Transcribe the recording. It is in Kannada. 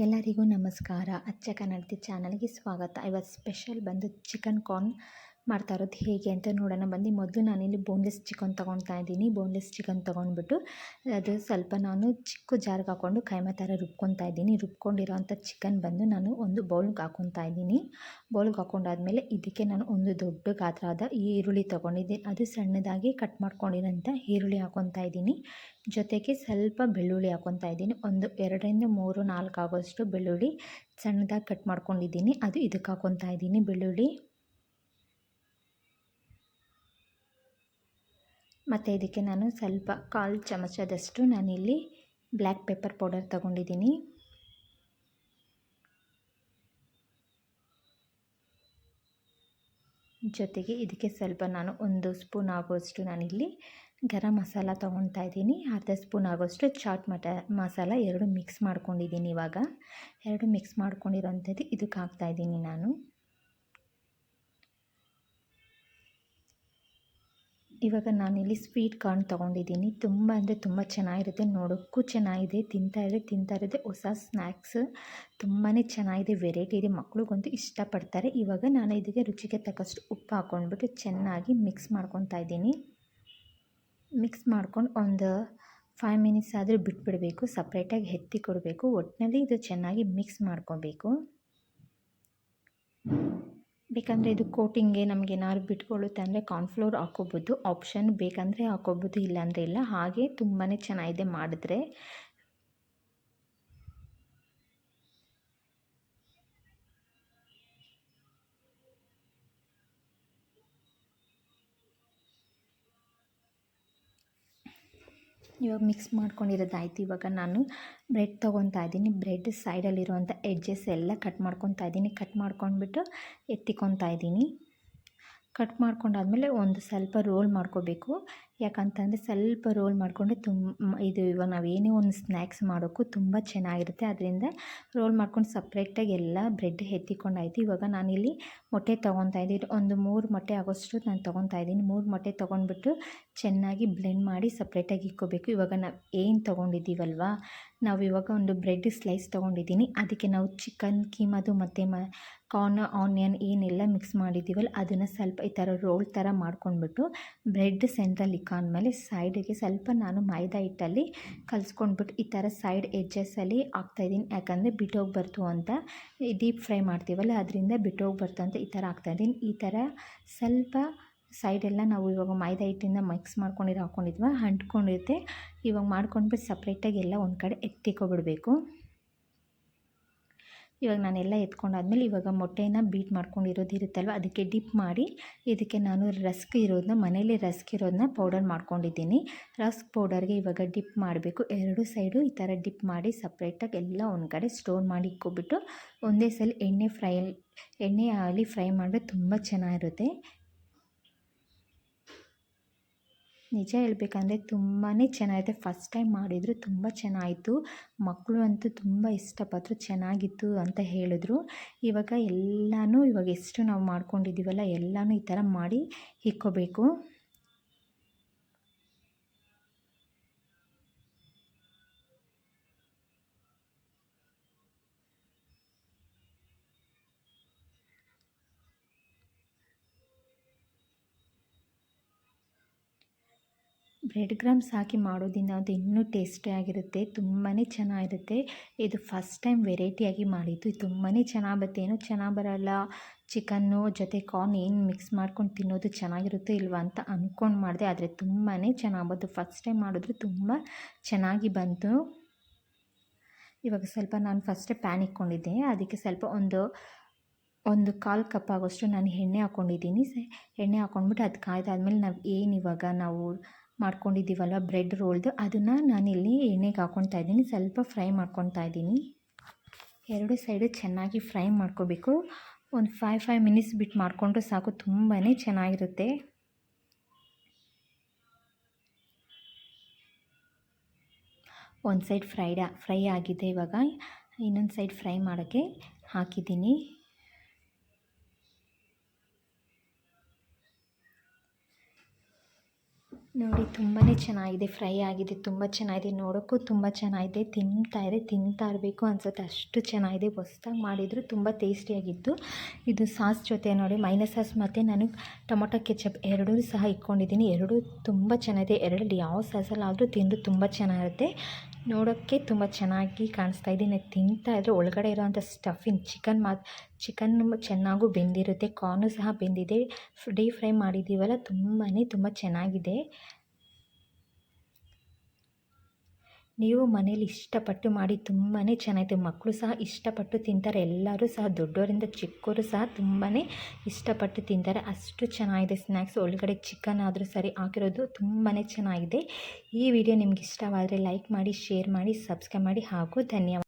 ಎಲ್ಲರಿಗೂ ನಮಸ್ಕಾರ. ಅಚ್ಚ ಕನ್ನಡತಿ ಚಾನಲ್ಗೆ ಸ್ವಾಗತ. ಇವತ್ತು ಸ್ಪೆಷಲ್ ಬಂದು ಚಿಕನ್ ಕಾರ್ನ್ ಮಾಡ್ತಾ ಇರೋದು ಹೇಗೆ ಅಂತ ನೋಡೋಣ. ಬಂದು ಮೊದಲು ನಾನಿಲ್ಲಿ ಬೋನ್ಲೆಸ್ ಚಿಕನ್ ತೊಗೊಳ್ತಾ ಇದ್ದೀನಿ. ಬೋನ್ಲೆಸ್ ಚಿಕನ್ ತೊಗೊಂಡ್ಬಿಟ್ಟು ಅದು ಸ್ವಲ್ಪ ನಾನು ಚಿಕ್ಕ ಜಾರ್ಗೆ ಹಾಕ್ಕೊಂಡು ಕೈಮಾ ಥರ ರುಬ್ಕೊತಾ ಇದ್ದೀನಿ. ರುಬ್ಕೊಂಡಿರೋಂಥ ಚಿಕನ್ ಬಂದು ನಾನು ಒಂದು ಬೌಲ್ಗೆ ಹಾಕ್ಕೊತಾ ಇದ್ದೀನಿ. ಬೌಲ್ಗೆ ಹಾಕ್ಕೊಂಡಾದ್ಮೇಲೆ ಇದಕ್ಕೆ ನಾನು ಒಂದು ದೊಡ್ಡ ಗಾತ್ರದ ಈರುಳ್ಳಿ ತೊಗೊಂಡಿದ್ದೀನಿ ಅದು ಸಣ್ಣದಾಗಿ ಕಟ್ ಮಾಡ್ಕೊಂಡಿರೋಂಥ ಈರುಳ್ಳಿ ಹಾಕ್ಕೊತಾ ಇದ್ದೀನಿ. ಜೊತೆಗೆ ಸ್ವಲ್ಪ ಬೆಳ್ಳುಳ್ಳಿ ಹಾಕ್ಕೊತಾ ಇದ್ದೀನಿ. ಒಂದು ಎರಡರಿಂದ ಮೂರು ನಾಲ್ಕು ಆಗೋಷ್ಟು ಬೆಳ್ಳುಳ್ಳಿ ಸಣ್ಣದಾಗಿ ಕಟ್ ಮಾಡ್ಕೊಂಡಿದ್ದೀನಿ. ಅದು ಇದಕ್ಕೆ ಹಾಕ್ಕೊತಾ ಇದ್ದೀನಿ ಬೆಳ್ಳುಳ್ಳಿ. ಮತ್ತು ಇದಕ್ಕೆ ನಾನು ಸ್ವಲ್ಪ ಕಾಲು ಚಮಚದಷ್ಟು ನಾನಿಲ್ಲಿ ಬ್ಲ್ಯಾಕ್ ಪೆಪ್ಪರ್ ಪೌಡರ್ ತಗೊಂಡಿದ್ದೀನಿ. ಜೊತೆಗೆ ಇದಕ್ಕೆ ಸ್ವಲ್ಪ ನಾನು ಒಂದು ಸ್ಪೂನ್ ಆಗೋಷ್ಟು ನಾನಿಲ್ಲಿ ಗರಂ ಮಸಾಲ ತೊಗೊಳ್ತಾ ಇದ್ದೀನಿ. ಅರ್ಧ ಸ್ಪೂನ್ ಆಗೋಷ್ಟು ಚಾಟ್ ಮಟ, ಮಸಾಲ ಎರಡು ಮಿಕ್ಸ್ ಮಾಡ್ಕೊಂಡಿದ್ದೀನಿ ಇವಾಗ. ಎರಡು ಮಿಕ್ಸ್ ಮಾಡ್ಕೊಂಡಿರೋಂಥದ್ದು ಇದಕ್ಕೆ ಹಾಕ್ತಾಯಿದ್ದೀನಿ ನಾನು. ಇವಾಗ ನಾನಿಲ್ಲಿ ಸ್ವೀಟ್ ಕಾರ್ನ್ ತೊಗೊಂಡಿದ್ದೀನಿ. ತುಂಬ ಅಂದರೆ ತುಂಬ ಚೆನ್ನಾಗಿರುತ್ತೆ. ನೋಡೋಕ್ಕೂ ಚೆನ್ನಾಗಿದೆ. ತಿಂತಾ ಇದ್ದರೆ ತಿಂತಾ ಇರೋದೇ ಹೊಸ ಸ್ನ್ಯಾಕ್ಸ್ ತುಂಬಾ ಚೆನ್ನಾಗಿದೆ. ವೆರೈಟಿ ಇದೆ. ಮಕ್ಳಿಗಂತೂ ಇಷ್ಟಪಡ್ತಾರೆ. ಇವಾಗ ನಾನು ಇದಕ್ಕೆ ರುಚಿಗೆ ತಕ್ಕಷ್ಟು ಉಪ್ಪು ಹಾಕ್ಕೊಂಡ್ಬಿಟ್ಟು ಚೆನ್ನಾಗಿ ಮಿಕ್ಸ್ ಮಾಡ್ಕೊತಾ ಇದ್ದೀನಿ. ಮಿಕ್ಸ್ ಮಾಡ್ಕೊಂಡು ಒಂದು ಫೈವ್ ಮಿನಿಟ್ಸ್ ಆದರೂ ಬಿಟ್ಬಿಡಬೇಕು. ಸಪ್ರೇಟಾಗಿ ಎತ್ತಿ ಕೊಡಬೇಕು. ಒಟ್ಟಿನಲ್ಲಿ ಇದು ಚೆನ್ನಾಗಿ ಮಿಕ್ಸ್ ಮಾಡ್ಕೊಬೇಕು. ಬೇಕಂದರೆ ಇದು ಕೋಟಿಂಗ್ಗೆ ನಮಗೆ ಏನಾದ್ರು ಬಿಟ್ಕೊಳ್ಳುತ್ತೆ ಅಂದರೆ ಕಾರ್ನ್ಫ್ಲೋರ್ ಹಾಕೋಬೋದು ಆಪ್ಷನ್ ಬೇಕಂದರೆ ಹಾಕೋಬೋದು ಇಲ್ಲಾಂದರೆ ಇಲ್ಲ. ಹಾಗೆ ತುಂಬಾ ಚೆನ್ನಾಗಿದೆ ಮಾಡಿದ್ರೆ. ಇವಾಗ ಮಿಕ್ಸ್ ಮಾಡ್ಕೊಂಡಿರೋದಾಯ್ತು. ಇವಾಗ ನಾನು ಬ್ರೆಡ್ ತೊಗೊತಾ ಇದ್ದೀನಿ. ಬ್ರೆಡ್ ಸೈಡಲ್ಲಿರುವಂಥ ಎಡ್ಜಸ್ ಎಲ್ಲ ಕಟ್ ಮಾಡ್ಕೊತಾ ಇದ್ದೀನಿ. ಕಟ್ ಮಾಡ್ಕೊಂಡ್ಬಿಟ್ಟು ಎತ್ತಿಕೊತಾ ಇದ್ದೀನಿ. ಕಟ್ ಮಾಡ್ಕೊಂಡಾದ್ಮೇಲೆ ಒಂದು ಸ್ವಲ್ಪ ರೋಲ್ ಮಾಡ್ಕೋಬೇಕು. ಯಾಕಂತಂದರೆ ಸ್ವಲ್ಪ ರೋಲ್ ಮಾಡಿಕೊಂಡು ತುಂಬ ಇದು ಇವಾಗ ನಾವು ಏನೇ ಒಂದು ಸ್ನ್ಯಾಕ್ಸ್ ಮಾಡೋಕ್ಕೂ ತುಂಬ ಚೆನ್ನಾಗಿರುತ್ತೆ. ಅದರಿಂದ ರೋಲ್ ಮಾಡ್ಕೊಂಡು ಸಪ್ರೇಟಾಗಿ ಎಲ್ಲ ಬ್ರೆಡ್ ಎತ್ತಿಕೊಂಡಾಯಿತು. ಇವಾಗ ನಾನಿಲ್ಲಿ ಮೊಟ್ಟೆ ತೊಗೊತಾ ಇದ್ದೀನಿ. ಒಂದು ಮೂರು ಮೊಟ್ಟೆ ಆಗೋಷ್ಟು ನಾನು ತೊಗೊತಾ ಇದ್ದೀನಿ. ಮೂರು ಮೊಟ್ಟೆ ತೊಗೊಂಡ್ಬಿಟ್ಟು ಚೆನ್ನಾಗಿ ಬ್ಲೆಂಡ್ ಮಾಡಿ ಸಪ್ರೇಟಾಗಿ ಇಕ್ಕೋಬೇಕು ಇವಾಗ ನಾವು ಏನು ತೊಗೊಂಡಿದ್ದೀವಲ್ವ? ನಾವು ಇವಾಗ ಒಂದು ಬ್ರೆಡ್ ಸ್ಲೈಸ್ ತೊಗೊಂಡಿದ್ದೀನಿ. ಅದಕ್ಕೆ ನಾವು ಚಿಕನ್, ಕೀಮದು ಮತ್ತು ಮ, ಕಾರ್ನ್, ಆನಿಯನ್ ಏನೆಲ್ಲ ಮಿಕ್ಸ್ ಮಾಡಿದ್ದೀವಲ್ಲ, ಅದನ್ನು ಸ್ವಲ್ಪ ಈ ಥರ ರೋಲ್ ಥರ ಮಾಡ್ಕೊಂಡ್ಬಿಟ್ಟು ಬ್ರೆಡ್ ಸೆಂಟ್ರಲ್ಲಿ ಇಕ್ಕಾದ್ಮೇಲೆ ಸೈಡಿಗೆ ಸ್ವಲ್ಪ ನಾನು ಮೈದಾ ಹಿಟ್ಟಲ್ಲಿ ಕಲಿಸ್ಕೊಂಡ್ಬಿಟ್ಟು ಈ ಥರ ಸೈಡ್ ಎಜ್ಜಸ್ಸಲ್ಲಿ ಹಾಕ್ತಾಯಿದ್ದೀನಿ. ಯಾಕಂದರೆ ಬಿಟ್ಟೋಗಿ ಬರ್ತು ಅಂತ ಡೀಪ್ ಫ್ರೈ ಮಾಡ್ತೀವಲ್ಲ, ಅದರಿಂದ ಬಿಟ್ಟೋಗ್ಬಾರ್ದು ಅಂತ ಈ ಥರ ಹಾಕ್ತಾಯಿದ್ದೀನಿ. ಈ ಥರ ಸ್ವಲ್ಪ ಸೈಡೆಲ್ಲ ನಾವು ಇವಾಗ ಮೈದಾ ಹಿಟ್ಟಿಂದ ಮಿಕ್ಸ್ ಮಾಡ್ಕೊಂಡಿರೋ ಹಾಕ್ಕೊಂಡಿದ್ವ ಅಂಟ್ಕೊಂಡಿರುತ್ತೆ ಇವಾಗ ಮಾಡ್ಕೊಂಡ್ಬಿಟ್ಟು ಸಪ್ರೇಟಾಗಿ ಎಲ್ಲ ಒಂದು ಕಡೆ ಎತ್ತಿಕೊಬಿಡಬೇಕು ಇವಾಗ ನಾನೆಲ್ಲ ಎತ್ಕೊಂಡಾದ್ಮೇಲೆ ಇವಾಗ ಮೊಟ್ಟೆನ ಬೀಟ್ ಮಾಡ್ಕೊಂಡಿರೋದು ಇರುತ್ತಲ್ವ, ಅದಕ್ಕೆ ಡಿಪ್ ಮಾಡಿ ಇದಕ್ಕೆ ನಾನು ರಸ್ಕ್ ಇರೋದನ್ನ ಮನೇಲಿ ರಸ್ಕ್ ಇರೋದನ್ನ ಪೌಡರ್ ಮಾಡ್ಕೊಂಡಿದ್ದೀನಿ. ರಸ್ಕ್ ಪೌಡರ್ಗೆ ಇವಾಗ ಡಿಪ್ ಮಾಡಬೇಕು. ಎರಡು ಸೈಡು ಈ ಥರ ಡಿಪ್ ಮಾಡಿ ಸಪ್ರೇಟಾಗಿ ಎಲ್ಲ ಒಂದು ಕಡೆ ಸ್ಟೋರ್ ಮಾಡಿ ಇಕ್ಕೊಬಿಟ್ಟು ಒಂದೇ ಸಲ ಎಣ್ಣೆ ಫ್ರೈ ಎಣ್ಣೆ ಆಗಲಿ ಫ್ರೈ ಮಾಡಿದ್ರೆ ತುಂಬ ಚೆನ್ನಾಗಿರುತ್ತೆ. ನಿಜ ಹೇಳ್ಬೇಕಂದ್ರೆ ತುಂಬಾ ಚೆನ್ನಾಗಿದೆ. ಫಸ್ಟ್ ಟೈಮ್ ಮಾಡಿದರು ತುಂಬ ಚೆನ್ನಾಯಿತು. ಮಕ್ಕಳು ಅಂತೂ ತುಂಬ ಇಷ್ಟಪಟ್ಟರು ಚೆನ್ನಾಗಿತ್ತು ಅಂತ ಹೇಳಿದ್ರು. ಇವಾಗ ಎಲ್ಲನೂ ಇವಾಗ ಎಷ್ಟು ನಾವು ಮಾಡ್ಕೊಂಡಿದ್ದೀವಲ್ಲ, ಎಲ್ಲನೂ ಈ ಥರ ಮಾಡಿ ಇಕ್ಕೋಬೇಕು ಬ್ರೆಡ್ ಕ್ರಮ್ಸ್ ಹಾಕಿ ಮಾಡೋದ್ರಿಂದ ಅದು ಇನ್ನೂ ಟೇಸ್ಟಿಯಾಗಿರುತ್ತೆ ತುಂಬಾ ಚೆನ್ನಾಗಿರುತ್ತೆ. ಇದು ಫಸ್ಟ್ ಟೈಮ್ ವೆರೈಟಿಯಾಗಿ ಮಾಡಿದ್ದು, ಇದು ತುಂಬಾ ಚೆನ್ನಾಗಿ ಬರುತ್ತೆ ಏನೂ ಚೆನ್ನಾಗಿ ಬರೋಲ್ಲ. ಚಿಕನ್ನು ಜೊತೆ ಕಾರ್ನ್ ಏನು ಮಿಕ್ಸ್ ಮಾಡ್ಕೊಂಡು ತಿನ್ನೋದು ಚೆನ್ನಾಗಿರುತ್ತೋ ಇಲ್ವಾ ಅಂತ ಅಂದ್ಕೊಂಡು ಮಾಡಿದೆ. ಆದರೆ ತುಂಬಾ ಚೆನ್ನಾಗಿ ಬಂತು. ಫಸ್ಟ್ ಟೈಮ್ ಮಾಡಿದ್ರು ತುಂಬ ಚೆನ್ನಾಗಿ ಬಂತು. ಇವಾಗ ಸ್ವಲ್ಪ ನಾನು ಫಸ್ಟೇ ಪ್ಯಾನ್ ಇಟ್ಕೊಂಡಿದ್ದೆ. ಅದಕ್ಕೆ ಸ್ವಲ್ಪ ಒಂದು ಒಂದು ಕಾಲು ಕಪ್ ಆಗೋಷ್ಟು ನಾನು ಎಣ್ಣೆ ಹಾಕ್ಕೊಂಡಿದ್ದೀನಿ ಎಣ್ಣೆ ಹಾಕ್ಕೊಂಡ್ಬಿಟ್ಟು ಅದು ಕಾಯ್ದಾದ್ಮೇಲೆ ನಾವು ಏನು ಇವಾಗ ನಾವು ಮಾಡ್ಕೊಂಡಿದ್ದೀವಲ್ವ ಬ್ರೆಡ್ ರೋಲ್ದು, ಅದನ್ನು ನಾನಿಲ್ಲಿ ಎಣ್ಣೆಗೆ ಹಾಕ್ಕೊತಾ ಇದ್ದೀನಿ, ಸ್ವಲ್ಪ ಫ್ರೈ ಮಾಡ್ಕೊತಾ ಇದ್ದೀನಿ. ಎರಡು ಸೈಡು ಚೆನ್ನಾಗಿ ಫ್ರೈ ಮಾಡ್ಕೋಬೇಕು. ಒಂದು ಫೈವ್ ಫೈವ್ ಮಿನಿಟ್ಸ್ ಬಿಟ್ಟು ಮಾಡಿಕೊಂಡ್ರೆ ಸಾಕು ತುಂಬಾ ಚೆನ್ನಾಗಿರುತ್ತೆ. ಒಂದು ಸೈಡ್ ಫ್ರೈಡ್, ಫ್ರೈ ಆಗಿದೆ ಇವಾಗ. ಇನ್ನೊಂದು ಸೈಡ್ ಫ್ರೈ ಮಾಡೋಕ್ಕೆ ಹಾಕಿದ್ದೀನಿ. ನೋಡಿ ತುಂಬಾ ಚೆನ್ನಾಗಿದೆ, ಫ್ರೈ ಆಗಿದೆ, ತುಂಬ ಚೆನ್ನಾಗಿದೆ, ನೋಡೋಕ್ಕೂ ತುಂಬ ಚೆನ್ನಾಗಿದೆ, ತಿಂತಾ ಇದೆ, ತಿಂತಾ ಇರಬೇಕು ಅನಿಸುತ್ತೆ, ಅಷ್ಟು ಚೆನ್ನಾಗಿದೆ, ಹೊಸ್ದಾಗಿ ಮಾಡಿದ್ರು ತುಂಬ ಟೇಸ್ಟಿಯಾಗಿತ್ತು. ಇದು ಸಾಸ್ ಜೊತೆ ನೋಡಿ ಮೈನ ಸಾಸ್ ಮತ್ತು ನಾನು ಟೊಮೊಟೊ ಕೆಚಪ್ ಎರಡೂ ಸಹ ಇಟ್ಕೊಂಡಿದ್ದೀನಿ, ಎರಡೂ ತುಂಬ ಚೆನ್ನಾಗಿದೆ ಎರಡು ಯಾವ ಸಾಸಲ್ಲಾದರೂ ತಿಂದು ತುಂಬ ಚೆನ್ನಾಗಿರುತ್ತೆ ನೋಡೋಕ್ಕೆ ತುಂಬ ಚೆನ್ನಾಗಿ ಕಾಣಿಸ್ತಾ ಇದೆ. ನಾನು ತಿಂತಾ ಇದ್ದರೆ ಒಳಗಡೆ ಇರೋವಂಥ ಸ್ಟಫಿಂಗ್ ಚಿಕನ್ ಮಾ ಚಿಕನ್ ಚೆನ್ನಾಗೂ ಬೆಂದಿರುತ್ತೆ ಕಾರ್ನು ಸಹ ಬೆಂದಿದೆ. ಡೀಪ್ ಫ್ರೈ ಮಾಡಿದ್ದೀವಲ್ಲ ತುಂಬಾ ತುಂಬ ಚೆನ್ನಾಗಿದೆ. ನೀವು ಮನೇಲಿ ಇಷ್ಟಪಟ್ಟು ಮಾಡಿ ತುಂಬಾ ಚೆನ್ನಾಗಿದೆ ಮಕ್ಕಳು ಸಹ ಇಷ್ಟಪಟ್ಟು ತಿಂತಾರೆ. ಎಲ್ಲರೂ ಸಹ ದೊಡ್ಡವರಿಂದ ಚಿಕ್ಕವರು ಸಹ ತುಂಬಾ ಇಷ್ಟಪಟ್ಟು ತಿಂತಾರೆ. ಅಷ್ಟು ಚೆನ್ನಾಗಿದೆ ಸ್ನ್ಯಾಕ್ಸ್ ಒಳಗಡೆ ಚಿಕನ್ ಆದರೂ ಸರಿ ಹಾಕಿರೋದು ತುಂಬಾ ಚೆನ್ನಾಗಿದೆ. ಈ ವಿಡಿಯೋ ನಿಮ್ಗೆ ಇಷ್ಟವಾದರೆ ಲೈಕ್ ಮಾಡಿ, ಶೇರ್ ಮಾಡಿ, ಸಬ್ಸ್ಕ್ರೈಬ್ ಮಾಡಿ ಹಾಗೂ ಧನ್ಯವಾದ.